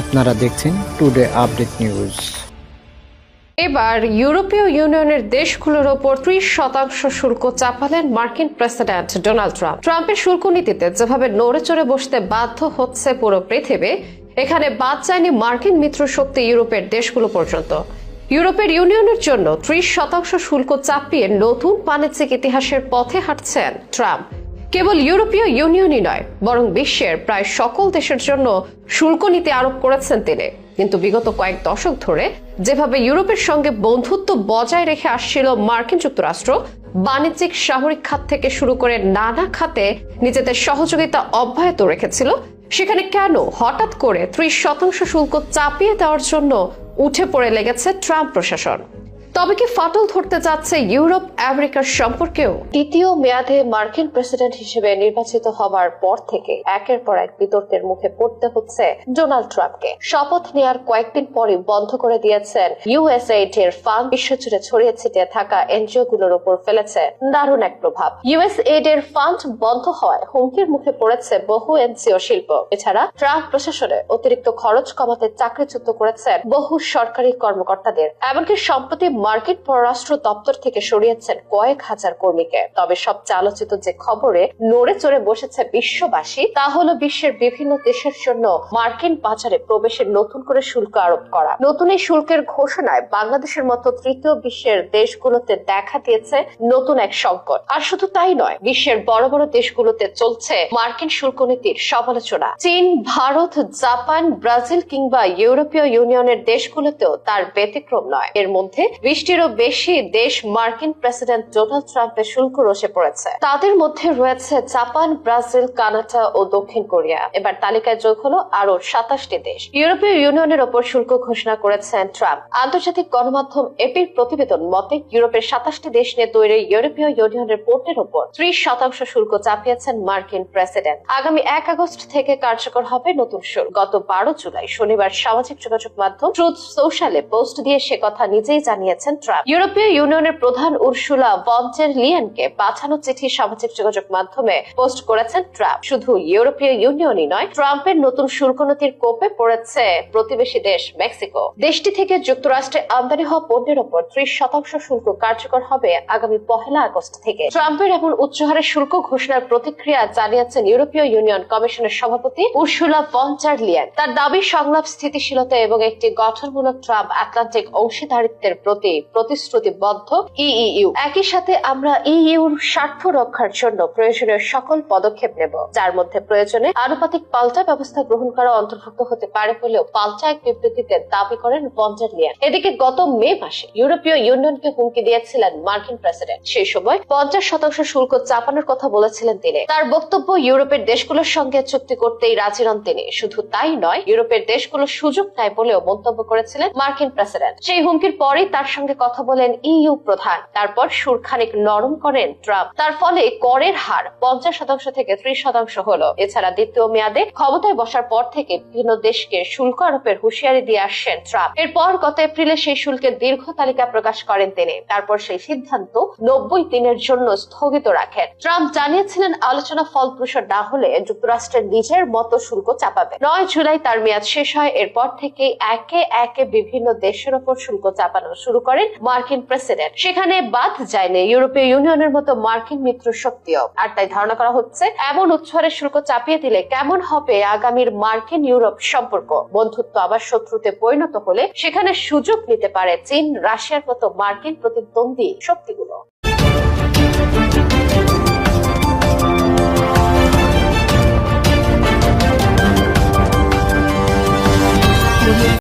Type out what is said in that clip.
আপনারা দেখছেন today update news এবার ইউরোপীয় ইউনিয়নের দেশগুলোর ওপর ত্রিশ শতাংশ শুল্ক চাপালেন মার্কিন প্রেসিডেন্ট ডোনাল্ড ট্রাম্প। ট্রাম্পের শুল্ক নীতিতে যেভাবে নড়ে চড়ে বসতে বাধ্য হচ্ছে পুরো পৃথিবী, এখানে বাদ যায়নি মার্কিন মিত্র শক্তি ইউরোপের দেশগুলো পর্যন্ত। ইউরোপের ইউনিয়নের জন্য ত্রিশ শতাংশ শুল্ক চাপিয়ে নতুন বাণিজ্যিক ইতিহাসের পথে হাঁটছেন ট্রাম্প। কেবল ইউরোপীয় ইউনিয়নই নয়, বরং বিশ্বের প্রায় সকল দেশের জন্য শুল্ক নীতি আরোপ করেছেন তিনি। কিন্তু বিগত কয়েক দশক ধরে যেভাবে ইউরোপের সঙ্গে বন্ধুত্ব বজায় রেখে আসছিল মার্কিন যুক্তরাষ্ট্র, বাণিজ্যিক সামরিক খাত থেকে শুরু করে নানা খাতে নিজেদের সহযোগিতা অব্যাহত রেখেছিল, সেখানে কেন হঠাৎ করে ত্রিশ শতাংশ শুল্ক চাপিয়ে দেওয়ার জন্য উঠে পড়ে লেগেছে ট্রাম্প প্রশাসন? তবে কি ফাটল ধরতে যাচ্ছে ইউরোপ, আমেরিকার সম্পর্কেও? দ্বিতীয় মেয়াদে মার্কিন প্রেসিডেন্ট হিসেবে নির্বাচিত হবার পর থেকে একের পর এক বিতর্কের মুখে পড়তে হচ্ছে ডোনাল্ড ট্রাম্পকে। শপথ নেওয়ার কয়েকদিন পরে বন্ধ করে দিয়েছেন ইউএসএইড এর ফান্ড বিশ্বজুড়ে ছড়িয়ে ছিটিয়ে থাকা এনজিও গুলোর উপর ফেলেছে দারুণ এক প্রভাব। ইউএসএইড এর ফান্ড বন্ধ হওয়ায় হুমকির মুখে পড়েছে বহু এনজিও শিল্প। এছাড়া ট্রাম্প প্রশাসনে অতিরিক্ত খরচ কমাতে চাকরিচ্যুত করেছেন বহু সরকারি কর্মকর্তাদের। এমনকি সম্প্রতি মার্কিন পররাষ্ট্র দপ্তর থেকে সরিয়েছেন কয়েক হাজার কর্মীকে। তবে সবচেয়ে আলোচিত যে খবরে নড়ে চড়ে বসেছে বিশ্ববাসী, তা হলো বিশ্বের বিভিন্ন দেশের জন্য মার্কিন বাজারে প্রবেশের নতুন করে শুল্ক আরোপ করা। নতুন এই শুল্কের ঘোষণায় বাংলাদেশের মতো তৃতীয় বিশ্বের দেশগুলোতে দেখা দিয়েছে নতুন এক সংকট। আর শুধু তাই নয়, বিশ্বের বড় বড় দেশগুলোতে চলছে মার্কিন শুল্ক নীতির সমালোচনা। চীন, ভারত, জাপান, ব্রাজিল কিংবা ইউরোপীয় ইউনিয়নের দেশগুলোতেও তার ব্যতিক্রম নয়। এর মধ্যে বিশটিরও বেশি দেশ মার্কিন প্রেসিডেন্ট ডোনাল্ড ট্রাম্পের শুল্ক রসে পড়েছে। তাদের মধ্যে রয়েছে জাপান, ব্রাজিল, কানাডা ও দক্ষিণ কোরিয়া। এবার তালিকায় যোগ হলো আরও সাতাশটি দেশ। ইউরোপীয় ইউনিয়নের ওপর শুল্ক ঘোষণা করেছেন ট্রাম্প। আন্তর্জাতিক গণমাধ্যম এপির প্রতিবেদন মতে, ইউরোপের সাতাশটি দেশ নিয়ে তৈরি ইউরোপীয় ইউনিয়নের পোর্টের ওপর ত্রিশ শতাংশ শুল্ক চাপিয়েছেন মার্কিন প্রেসিডেন্ট। আগামী এক আগস্ট থেকে কার্যকর হবে নতুন শুল্ক। গত বারো জুলাই শনিবার সামাজিক যোগাযোগ মাধ্যম ট্রুথ সোশ্যালে পোস্ট দিয়ে সে কথা নিজেই জানিয়েছেন ট্রাম্প। ইউরোপীয় ইউনিয়নের প্রধান উর্সুলা ভন্টের লিয়েনকে পাঠানো চিঠি সামাজিক যোগাযোগ মাধ্যমে পোস্ট করেছেন ট্রাম্প। শুধু ইউরোপীয় ইউনিয়নই নয়, ট্রাম্পের নতুন শুল্ক নীতির কোপে পড়েছে প্রতিবেশী দেশ মেক্সিকো। দেশটি থেকে যুক্তরাষ্ট্রে আমদানি হওয়া পণ্যের ওপর ত্রিশ শতাংশ শুল্ক কার্যকর হবে আগামী পহেলা আগস্ট থেকে। ট্রাম্পের এমন উচ্চহারের শুল্ক ঘোষণার প্রতিক্রিয়া জানিয়েছেন ইউরোপীয় ইউনিয়ন কমিশনের সভাপতি উর্সুলা ভন্টার লিয়েন। তার দাবি সংলাপ স্থিতিশীলতা এবং একটি গঠনমূলক ট্রাম্প আটলান্টিক অংশীদারিত্বের প্রতি প্রতিশ্রুতিবদ্ধ ইইউ একই সাথে আমরা ইইউর স্বার্থ রক্ষার জন্য প্রয়োজনীয় সকল পদক্ষেপ নেব, যার মধ্যে প্রয়োজনে আনুপাতিক পাল্টা ব্যবস্থা গ্রহণ করা অন্তর্ভুক্ত হতে পারে বলেও পাল্টা এক বিবৃতিতে দাবি করেন ভন্টার লিয়ান এদিকে গত মে মাসে ইউরোপীয় ইউনিয়নকে হুমকি দিয়েছিলেন মার্কিন প্রেসিডেন্ট। সেই সময় পঞ্চাশ শতাংশ শুল্ক চাপানোর কথা বলেছিলেন তিনি। তার বক্তব্য, ইউরোপের দেশগুলোর সঙ্গে চুক্তি করতেই রাজি নন তিনি। শুধু তাই নয়, ইউরোপের দেশগুলো সুযোগ নেয় বলেও মন্তব্য করেছিলেন মার্কিন প্রেসিডেন্ট। সেই হুমকির পরেই তার সঙ্গে কথা বলেন ইইউ প্রধান। তারপর সুর খানিক নরম করেন ট্রাম্প। তার ফলে করের হার পঞ্চাশ শতাংশ থেকে ত্রিশ শতাংশ হলো। এছাড়া দ্বিতীয় মেয়াদে ক্ষমতায় বসার পর থেকে বিভিন্ন দেশকে শুল্ক আরোপের হুঁশিয়ারি দিয়ে আসছেন ট্রাম্প। এরপর গত এপ্রিলে সেই শুল্কের দীর্ঘ তালিকা প্রকাশ করেন তিনি। তারপর সেই সিদ্ধান্ত নব্বই দিনের জন্য স্থগিত রাখেন। ট্রাম্প জানিয়েছিলেন, আলোচনা ফলপ্রসূ না হলে যুক্তরাষ্ট্রের নিজের মতো শুল্ক চাপাবে। নয় জুলাই তার মেয়াদ শেষ হয়। এরপর থেকে একে একে বিভিন্ন দেশের ওপর শুল্ক চাপানো শুরু করেন মার্কিন প্রেসিডেন্ট। সেখানে বাদ যায়নি ইউরোপীয় ইউনিয়নের মতো মার্কিন মিত্র শক্তিও আর তাই ধারণা করা হচ্ছে, এমন উচ্চহারের শুল্ক চাপিয়ে দিলে কেমন হবে আগামীর মার্কিন ইউরোপ সম্পর্ক? বন্ধুত্ব আবার শত্রুতে পরিণত হলে সেখানে সুযোগ নিতে পারে চীন, রাশিয়ার মতো মার্কিন প্রতিদ্বন্দ্বী শক্তিগুলো।